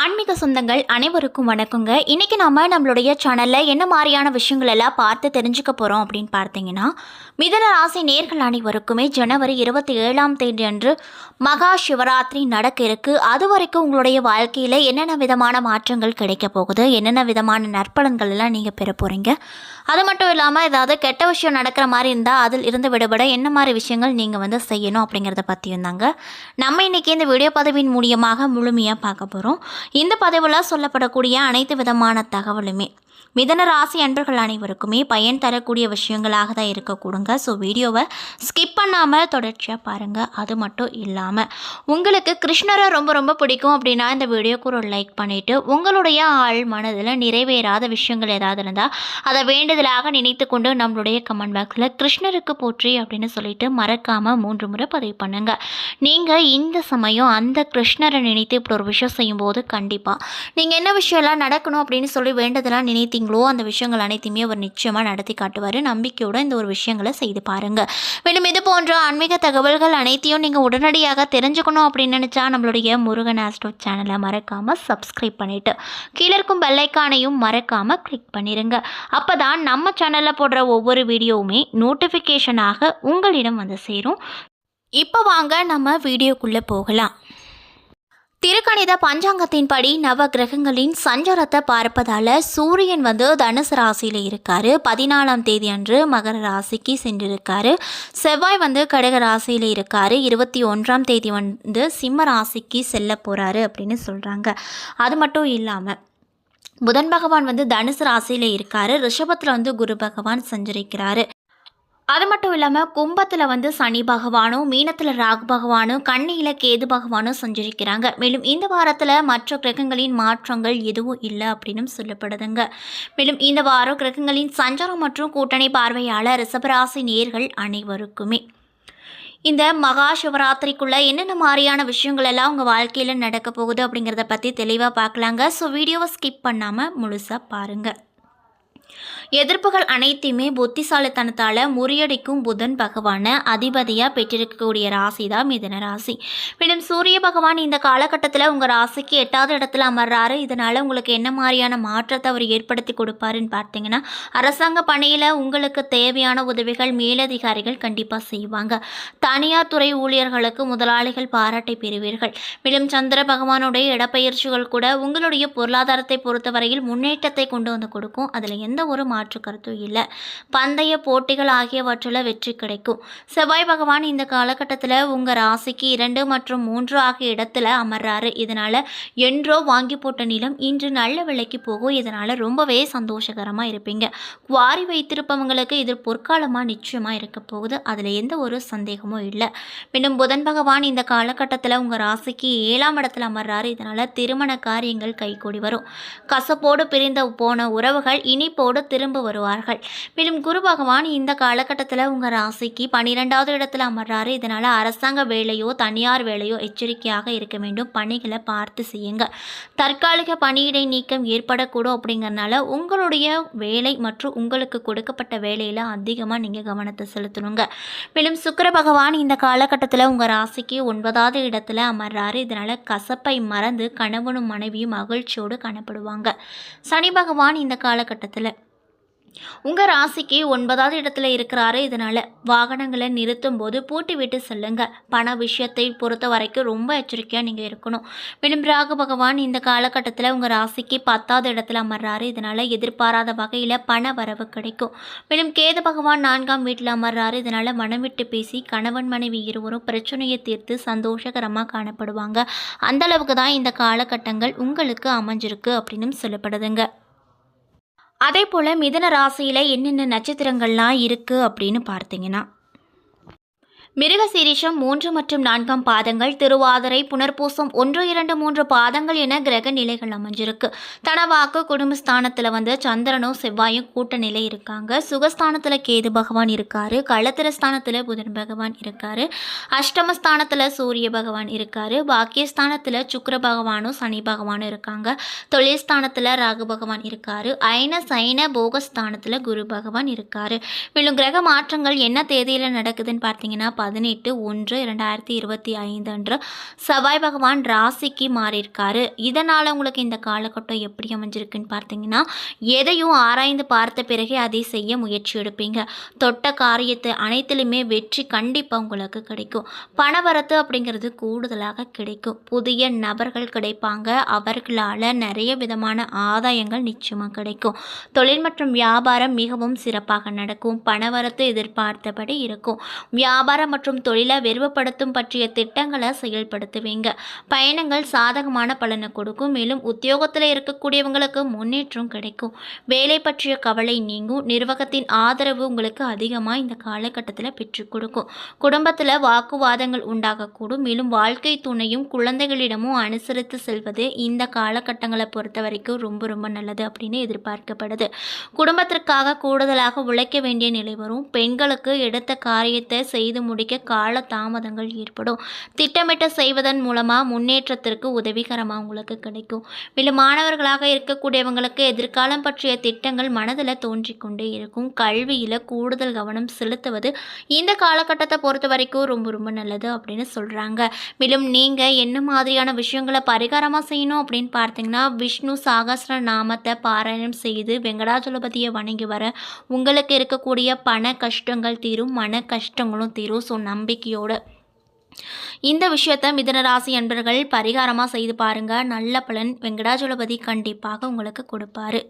ஆன்மீக சொந்தங்கள் அனைவருக்கும் வணக்கங்க. இன்றைக்கி நாம் நம்மளுடைய சேனலில் என்ன மாதிரியான விஷயங்கள் எல்லாம் பார்த்து தெரிஞ்சுக்க போகிறோம் அப்படின்னு பார்த்தீங்கன்னா மிதன ராசி நேர்கள் அனைவருக்குமே ஜனவரி இருபத்தி ஏழாம் தேதி அன்று மகா சிவராத்திரி நடக்க இருக்கு. அது வரைக்கும் உங்களுடைய வாழ்க்கையில் என்னென்ன விதமான மாற்றங்கள் கிடைக்க போகுது? என்னென்ன விதமான நற்பலன்கள் எல்லாம் நீங்கள் பெற போகிறீங்க அது மட்டும் இல்லாமல் ஏதாவது கெட்ட விஷயம் நடக்கிற மாதிரி இருந்தால் அதில் இருந்து விடுபட என்ன மாதிரி விஷயங்கள் நீங்கள் வந்து செய்யணும் அப்படிங்கிறத பற்றியும் தாங்க. நம்ம இன்றைக்கி இந்த வீடியோ பதவியின் மூலியமாக முழுமையாக பார்க்க போகிறோம் இந்த பதிவில் சொல்லப்படக்கூடிய அனைத்து விதமான தகவலுமே. மிதன ராசி அன்பர்கள் அனைவருக்குமே பயன் தரக்கூடிய விஷயங்களாக தான் இருக்கக்கூடுங்க. ஸோ வீடியோவை ஸ்கிப் பண்ணாமல் தொடர்ச்சியாக பாருங்கள் அது மட்டும் இல்லாமல் உங்களுக்கு கிருஷ்ணரை ரொம்ப ரொம்ப பிடிக்கும் அப்படின்னா இந்த வீடியோக்கு ஒரு லைக் பண்ணிவிட்டு உங்களுடைய ஆள் மனதில் நிறைவேறாத விஷயங்கள் ஏதாவது இருந்தால் அதை வேண்டுதலாக நினைத்து கொண்டு நம்மளுடைய கமெண்ட் பாக்ஸில் கிருஷ்ணருக்கு போற்றி அப்படின்னு சொல்லிட்டு மறக்காமல் மூன்று முறை பதிவு பண்ணுங்கள் நீங்கள் இந்த சமயம் அந்த கிருஷ்ணரை நினைத்து இப்படி ஒரு விஷயம் செய்யும்போது கண்டிப்பாக நீங்கள் என்ன விஷயம்லாம் நடக்கணும் அப்படின்னு சொல்லி வேண்டதெல்லாம் நினைத்தீங்களோ அந்த விஷயங்கள் அனைத்தையுமே அவர் நிச்சயமாக நடத்தி காட்டுவார். நம்பிக்கையோடு இந்த ஒரு விஷயங்களை செய்து பாருங்கள் மேலும் இது போன்ற ஆன்மீக தகவல்கள் அனைத்தையும் நீங்கள் உடனடியாக தெரிஞ்சுக்கணும் அப்படின்னு நினச்சா நம்மளுடைய முருகன் ஆஸ்ட்ரோ சேனலை மறக்காமல் சப்ஸ்கிரைப் பண்ணிவிட்டு கீழே இருக்கும் பெல்லைக்கானையும் மறக்காமல் கிளிக் பண்ணிடுங்க அப்போ தான் நம்ம சேனலில் போடுற ஒவ்வொரு வீடியோவுமே நோட்டிஃபிகேஷனாக உங்களிடம் வந்து சேரும். இப்போ வாங்க நம்ம வீடியோக்குள்ளே போகலாம். திருக்கணித பஞ்சாங்கத்தின்படி நவ கிரகங்களின் சஞ்சாரத்தை பார்ப்பதால சூரியன் வந்து தனுசு ராசியில் இருக்காரு. பதினாலாம் தேதி அன்று மகர ராசிக்கு சென்றிருக்காரு. செவ்வாய் வந்து கடக ராசியில் இருக்காரு. இருபத்தி ஒன்றாம் தேதி வந்து சிம்ம ராசிக்கு செல்ல போறாரு அப்படின்னு சொல்றாங்க. அது மட்டும் இல்லாமல் புதன் பகவான் வந்து தனுசு ராசியில் இருக்காரு. ரிஷபத்தில் வந்து குரு பகவான் சஞ்சரிக்கிறாரு. அது மட்டும் இல்லாமல் கும்பத்தில் வந்து சனி பகவானும் மீனத்தில் ராகு பகவானும் கண்ணியில் கேது பகவானும் சஞ்சரிக்கிறாங்க. மேலும் இந்த வாரத்தில் மற்ற கிரகங்களின் மாற்றங்கள் எதுவும் இல்லை அப்படின்னு சொல்லப்படுதுங்க. மேலும் இந்த வாரம் கிரகங்களின் சஞ்சாரம் மற்றும் கூட்டணி பார்வையாளர் ரிஷபராசி நேர்கள் அனைவருக்குமே. இந்த மகா சிவராத்திரிக்குள்ளே என்னென்ன மாதிரியான விஷயங்கள் எல்லாம் உங்கள் வாழ்க்கையில் நடக்க போகுது அப்படிங்கிறத பற்றி தெளிவாக பார்க்கலாங்க. ஸோ வீடியோவை ஸ்கிப் பண்ணாமல் முழுசாக பாருங்கள் எதிர்ப்புகள் அனைத்தையுமே புத்திசாலித்தனத்தால் முறியடிக்கும் புதன் பகவானை அதிபதியாக பெற்றிருக்கக்கூடிய ராசி தான் மிதன ராசி. மேலும் சூரிய பகவான் இந்த காலகட்டத்தில் உங்கள் ராசிக்கு எட்டாவது இடத்துல அமர்றாரு. இதனால் உங்களுக்கு என்ன மாதிரியான மாற்றத்தை அவர் ஏற்படுத்தி கொடுப்பாருன்னு பார்த்தீங்கன்னா அரசாங்க பணியில் உங்களுக்கு தேவையான உதவிகள் மேலதிகாரிகள் கண்டிப்பாக செய்வாங்க. தனியார் துறை ஊழியர்களுக்கு முதலாளிகள் பாராட்டை பெறுவீர்கள். மேலும் சந்திர பகவானுடைய இடப்பெயர்ச்சிகள் கூட உங்களுடைய பொருளாதாரத்தை பொறுத்தவரையில் முன்னேற்றத்தை கொண்டு வந்து கொடுக்கும். அதில் எந்த ஒரு மாற்று கருத்தும் இல்லை. பந்தய போட்டிகள் ஆகியவற்றில் வெற்றி கிடைக்கும். செவ்வாய் பகவான் இந்த காலகட்டத்தில் உங்கள் ராசிக்கு இரண்டு மற்றும் மூன்று ஆகிய இடத்துல அமர்றாரு. இதனால் என்றோ வாங்கி போட்ட நிலம் இன்று நல்ல விலைக்கு போகும். இதனால் ரொம்பவே சந்தோஷகரமாக இருப்பீங்க. குவாரி வைத்திருப்பவங்களுக்கு இது பொற்காலமாக நிச்சயமாக இருக்க போகுது. அதில் எந்த ஒரு சந்தேகமும் இல்லை. மேலும் புதன் பகவான் இந்த காலகட்டத்தில் உங்கள் ராசிக்கு ஏழாம் இடத்துல அமர்றாரு. இதனால் திருமண காரியங்கள் கைகூடி வரும். கசப்போடு பிரிந்த போன உறவுகள் இனிப்போடு திரும்ப வருவார்கள். மேலும் குரு பகவான் இந்த காலகட்டத்தில் உங்கள் ராசிக்கு பன்னிரெண்டாவது இடத்துல அமர்றாரு. இதனால் அரசாங்க வேலையோ தனியார் வேலையோ எச்சரிக்கையாக இருக்க வேண்டும். பணிகளை பார்த்து செய்யுங்க. தற்காலிக பணியிடை நீக்கம் ஏற்படக்கூடும் அப்படிங்கிறனால உங்களுடைய வேலை மற்றும் உங்களுக்கு கொடுக்கப்பட்ட வேலையில் அதிகமாக நீங்கள் கவனத்தை செலுத்தணுங்க. மேலும் சுக்கர பகவான் இந்த காலகட்டத்தில் உங்கள் ராசிக்கு ஒன்பதாவது இடத்துல அமர்றாரு. இதனால் கசப்பை மறந்து கணவனும் மனைவியும் மகிழ்ச்சியோடு காணப்படுவாங்க. சனி பகவான் இந்த காலகட்டத்தில் உங்கள் ராசிக்கு ஒன்பதாவது இடத்துல இருக்கிறாரு. இதனால் வாகனங்களை நிறுத்தும் போது பூட்டி விட்டு செல்லுங்க. பண விஷயத்தை பொறுத்த வரைக்கும் ரொம்ப எச்சரிக்கையாக நீங்கள் இருக்கணும். மேலும் ராகு பகவான் இந்த காலகட்டத்தில் உங்கள் ராசிக்கு பத்தாவது இடத்துல அமர்றாரு. இதனால் எதிர்பாராத வகையில் பண வரவு கிடைக்கும். மேலும் கேது பகவான் நான்காம் வீட்டில் அமர்றாரு. இதனால் மனம் விட்டு பேசி கணவன் மனைவி இருவரும் பிரச்சனையை தீர்த்து சந்தோஷகரமாக காணப்படுவாங்க. அந்த அளவுக்கு தான் இந்த காலகட்டங்கள் உங்களுக்கு அமைஞ்சிருக்கு அப்படின்னு சொல்லப்படுதுங்க. அதே போல் மிதன ராசியில் என்னென்ன நட்சத்திரங்கள்லாம் இருக்குது அப்படின்னு பார்த்தீங்கன்னா மிருகசீரிஷம் மூன்று மற்றும் நான்காம் பாதங்கள் திருவாதிரை புனர்பூசம் ஒன்று இரண்டு மூன்று பாதங்கள் என கிரக நிலைகள் அமைஞ்சிருக்கு. தனவாக்கு குடும்பஸ்தானத்தில் வந்து சந்திரனும் செவ்வாயும் கூட்ட நிலை இருக்காங்க. சுகஸ்தானத்தில் கேது பகவான் இருக்காரு. களத்திரஸ்தானத்தில் புதன் பகவான் இருக்காரு. அஷ்டமஸ்தானத்தில் சூரிய பகவான் இருக்காரு. பாக்கியஸ்தானத்தில் சுக்கர பகவானும் சனி பகவானும் இருக்காங்க. தொழில் ஸ்தானத்தில் ராகு பகவான் இருக்காரு. ஐன சைன போகஸ்தானத்தில் குரு பகவான் இருக்காரு. மேலும் கிரக மாற்றங்கள் என்ன தேதியில் நடக்குதுன்னு பார்த்தீங்கன்னா பதினெட்டு ஒன்று இரண்டாயிரத்தி இருபத்தி ஐந்து அன்று செவ்வாய் பகவான் ராசிக்கு மாறியிருக்காரு. இதனால் உங்களுக்கு இந்த காலகட்டம் எப்படி அமைஞ்சிருக்குன்னு பார்த்தீங்கன்னா எதையும் ஆராய்ந்து பார்த்த பிறகே அதை செய்ய முயற்சி எடுப்பீங்க. தொட்ட காரியத்தை அனைத்திலுமே வெற்றி கண்டிப்பாக உங்களுக்கு கிடைக்கும். பணவரத்து அப்படிங்கிறது கூடுதலாக கிடைக்கும். புதிய நபர்கள் கிடைப்பாங்க. அவர்களால் நிறைய விதமான ஆதாயங்கள் நிச்சயமாக கிடைக்கும். தொழில் மற்றும் வியாபாரம் மிகவும் சிறப்பாக நடக்கும். பணவரத்து எதிர்பார்த்தபடி இருக்கும். வியாபாரம் மற்றும் தொழிலை விரிவுபடுத்தும் பற்றிய திட்டங்களை செயல்படுத்துவீங்க. பயணங்கள் சாதகமான பலனை கொடுக்கும். மேலும் உத்தியோகத்தில் இருக்கக்கூடியவங்களுக்கு முன்னேற்றம் கிடைக்கும். வேலை பற்றிய கவலை நீங்கும். நிர்வாகத்தின் ஆதரவு உங்களுக்கு அதிகமாக இந்த காலகட்டத்தில் பெற்றுக் கொடுக்கும். குடும்பத்தில் வாக்குவாதங்கள் உண்டாகக்கூடும். மேலும் வாழ்க்கை துணையும் குழந்தைகளிடமும் அனுசரித்து செல்வது இந்த காலகட்டங்களை பொறுத்த வரைக்கும் ரொம்ப ரொம்ப நல்லது அப்படின்னு எதிர்பார்க்கப்படுது. குடும்பத்திற்காக கூடுதலாக உழைக்க வேண்டிய நிலை வரும். பெண்களுக்கு எடுத்த காரியத்தை செய்து முடிக்க கால தாமதங்கள் ஏற்படும். திட்டமிட்ட செய்வதன் மூலமாக முன்னேற்றத்திற்கு உதவிகரமாக உங்களுக்கு கிடைக்கும். மேலும் மாணவர்களாக இருக்கக்கூடியவங்களுக்கு எதிர்காலம் பற்றிய திட்டங்கள் மனதில் தோன்றிக்கொண்டே இருக்கும். கல்வியில் கூடுதல் கவனம் செலுத்துவது இந்த காலகட்டத்தை பொறுத்த வரைக்கும் ரொம்ப ரொம்ப நல்லது அப்படின்னு சொல்கிறாங்க மேலும் நீங்கள் என்ன மாதிரியான விஷயங்களை பரிகாரமாக செய்யணும் அப்படின்னு பார்த்தீங்கன்னா விஷ்ணு சாகஸ்ர நாமத்தை பாராயணம் செய்து வெங்கடாஜலபதியை வணங்கி வர உங்களுக்கு இருக்கக்கூடிய பண கஷ்டங்கள் தீரும் மன கஷ்டங்களும் தீரும். ஸோ நம்பிக்கையோடு. இந்த விஷயத்த மிதனராசி அன்பர்கள் பரிகாரமாக செய்து பாருங்கள் நல்ல பலன் வெங்கடாஜலபதி கண்டிப்பாக உங்களுக்கு கொடுப்பாரு.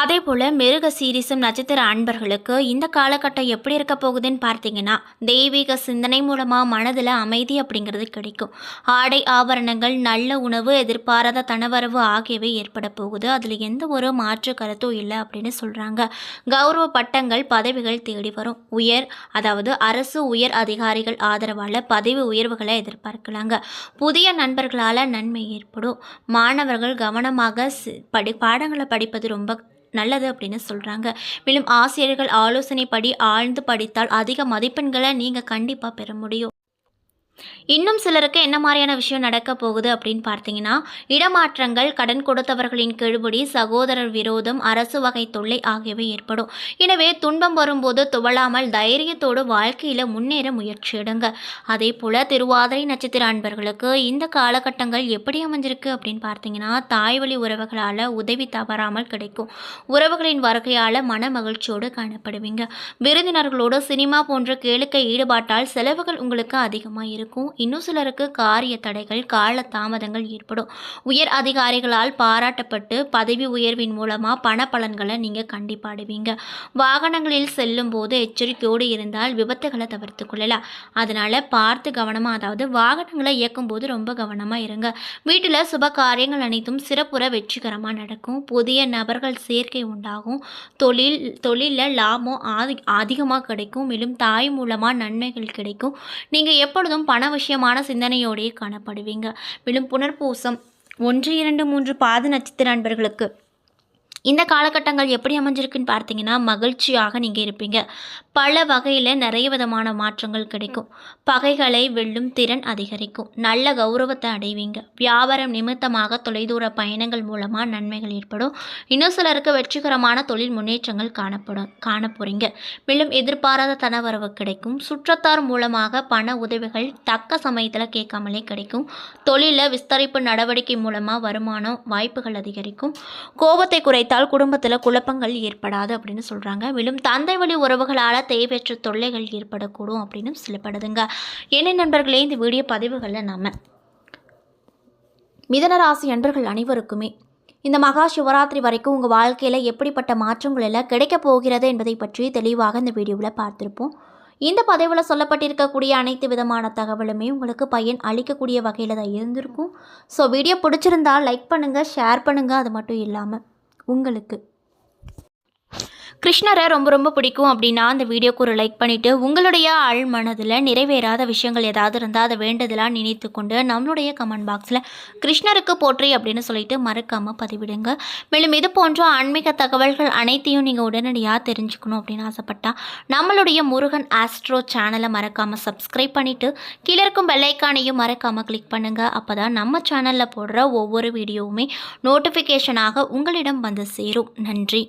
அதே போல் மிருக சீரிசம் நட்சத்திர அன்பர்களுக்கு இந்த காலகட்டம் எப்படி இருக்க போகுதுன்னு பார்த்தீங்கன்னா தெய்வீக சிந்தனை மூலமாக மனதில் அமைதி அப்படிங்கிறது கிடைக்கும். ஆடை ஆபரணங்கள் நல்ல உணவு எதிர்பாராத தனவரவு ஆகியவை ஏற்பட போகுது. அதில் எந்த ஒரு மாற்று கருத்தும் இல்லை அப்படின்னு சொல்கிறாங்க கௌரவ பட்டங்கள் பதவிகள் தேடி வரும். உயர் அதாவது அரசு உயர் அதிகாரிகள் ஆதரவால் பதவி உயர்வுகளை எதிர்பார்க்கலாங்க. புதிய நண்பர்களால் நன்மை ஏற்படும். மாணவர்கள் கவனமாக படி பாடங்களை படிப்பது ரொம்ப நல்லது அப்படின்னு சொல்கிறாங்க மேலும் ஆசிரியர்கள் ஆலோசனைப்படி ஆழ்ந்து படித்தால் அதிக மதிப்பெண்களை நீங்கள் கண்டிப்பாக பெற முடியும். இன்னும் சிலருக்கு என்ன மாதிரியான விஷயம் நடக்க போகுது அப்படின்னு பார்த்தீங்கன்னா இடமாற்றங்கள் கடன் கொடுத்தவர்களின் கெழுபடி சகோதரர் விரோதம் அரசு வகை தொல்லை ஆகியவை ஏற்படும். எனவே துன்பம் வரும்போது துவளாமல் தைரியத்தோடு வாழ்க்கையில் முன்னேற முயற்சி எடுங்க. அதே போல் திருவாதிரை நட்சத்திர அன்பர்களுக்கு இந்த காலகட்டங்கள் எப்படி அமைஞ்சிருக்கு அப்படின்னு பார்த்தீங்கன்னா தாய்வழி உறவுகளால் உதவி தவறாமல் கிடைக்கும். உறவுகளின் வருகையால் மன மகிழ்ச்சியோடு காணப்படுவீங்க. விருந்தினர்களோடு சினிமா போன்ற கேளுக்கை ஈடுபாட்டால் செலவுகள் உங்களுக்கு அதிகமாக இருக்கும் இன்னும் சிலருக்கு காரிய தடைகள் கால தாமதங்கள் ஏற்படும். உயர் அதிகாரிகளால் பாராட்டப்பட்டு பதவி உயர்வின் மூலமாக பண பலன்களை நீங்கள் கண்டிப்பாடுவீங்க. வாகனங்களில் செல்லும் போது எச்சரிக்கையோடு இருந்தால் விபத்துகளை தவிர்த்து கொள்ளலாம். அதனால் பார்த்து கவனமாக அதாவது வாகனங்களை இயக்கும் போது ரொம்ப கவனமாக இருங்க. வீட்டில் சுப காரியங்கள் அனைத்தும் சிறப்புற வெற்றிகரமாக நடக்கும். புதிய நபர்கள் சேர்க்கை உண்டாகும். தொழில் தொழிலில் லாபம் ஆதி அதிகமாக கிடைக்கும். மேலும் தாய் மூலமாக நன்மைகள் கிடைக்கும். நீங்கள் எப்பொழுதும் பண விஷயமான சிந்தனையோடையே காணப்படுவீங்க. மேலும் புனர்பூசம் ஒன்று இரண்டு மூன்று பாத நட்சத்திர நண்பர்களுக்கு இந்த காலகட்டங்கள் எப்படி அமைஞ்சிருக்குன்னு பார்த்தீங்கன்னா மகிழ்ச்சியாக நீங்கள் இருப்பீங்க. பல வகையில் நிறைய விதமான மாற்றங்கள் கிடைக்கும். பகைகளை வெல்லும் திறன் அதிகரிக்கும். நல்ல கௌரவத்தை அடைவீங்க. வியாபாரம் நிமித்தமாக தொலைதூர பயணங்கள் மூலமாக நன்மைகள் ஏற்படும். இன்னும் சிலருக்கு வெற்றிகரமான தொழில் முன்னேற்றங்கள் காணப்படும் காண போகிறீங்க மேலும் எதிர்பாராத தனவரவு கிடைக்கும். சுற்றத்தார் மூலமாக பண உதவிகள் தக்க சமயத்தில் கேட்காமலே கிடைக்கும். தொழிலில் விஸ்தரிப்பு நடவடிக்கை மூலமாக வருமானம் வாய்ப்புகள் அதிகரிக்கும். கோபத்தை கொடுத்தால் குடும்பத்தில் குழப்பங்கள் ஏற்படாது அப்படின்னு சொல்கிறாங்க மேலும் தந்தை வழி உறவுகளால் தேவையற்ற தொல்லைகள் ஏற்படக்கூடும் அப்படின்னு சொல்லப்படுதுங்க. என்ன நண்பர்களே இந்த வீடியோ பதிவுகளில் நம்ம மிதனராசி நண்பர்கள் அனைவருக்குமே இந்த மகா சிவராத்திரி வரைக்கும் உங்கள் வாழ்க்கையில் எப்படிப்பட்ட மாற்றங்கள் எல்லாம் கிடைக்க போகிறது என்பதை பற்றி தெளிவாக இந்த வீடியோவில் பார்த்துருப்போம். இந்த பதிவில் சொல்லப்பட்டிருக்கக்கூடிய அனைத்து விதமான தகவலுமே உங்களுக்கு பயன் அளிக்கக்கூடிய வகையில் தான் இருந்திருக்கும். ஸோ வீடியோ பிடிச்சிருந்தால் லைக் பண்ணுங்கள் ஷேர் பண்ணுங்கள் அது மட்டும் இல்லாமல் உங்களுக்கு கிருஷ்ணரை ரொம்ப ரொம்ப பிடிக்கும் அப்படின்னா அந்த வீடியோக்கு ஒரு லைக் பண்ணிவிட்டு உங்களுடைய ஆழ் மனதில் நிறைவேறாத விஷயங்கள் ஏதாவது இருந்தால் அதை வேண்டதெல்லாம் நினைத்து கொண்டு நம்மளுடைய கமெண்ட் பாக்ஸில் கிருஷ்ணருக்கு போற்றி அப்படின்னு சொல்லிட்டு மறக்காமல் பதிவிடுங்க. மேலும் இது போன்ற ஆன்மீக தகவல்கள் அனைத்தையும் நீங்கள் உடனடியாக தெரிஞ்சுக்கணும் அப்படின்னு ஆசைப்பட்டா நம்மளுடைய முருகன் ஆஸ்ட்ரோ சேனலை மறக்காமல் சப்ஸ்கிரைப் பண்ணிவிட்டு கீழே இருக்கும் பெல்லைக்கானையும் மறக்காமல் கிளிக் பண்ணுங்கள் அப்போ தான் நம்ம சேனலில் போடுற ஒவ்வொரு வீடியோவுமே நோட்டிஃபிகேஷனாக உங்களிடம் வந்து சேரும். நன்றி.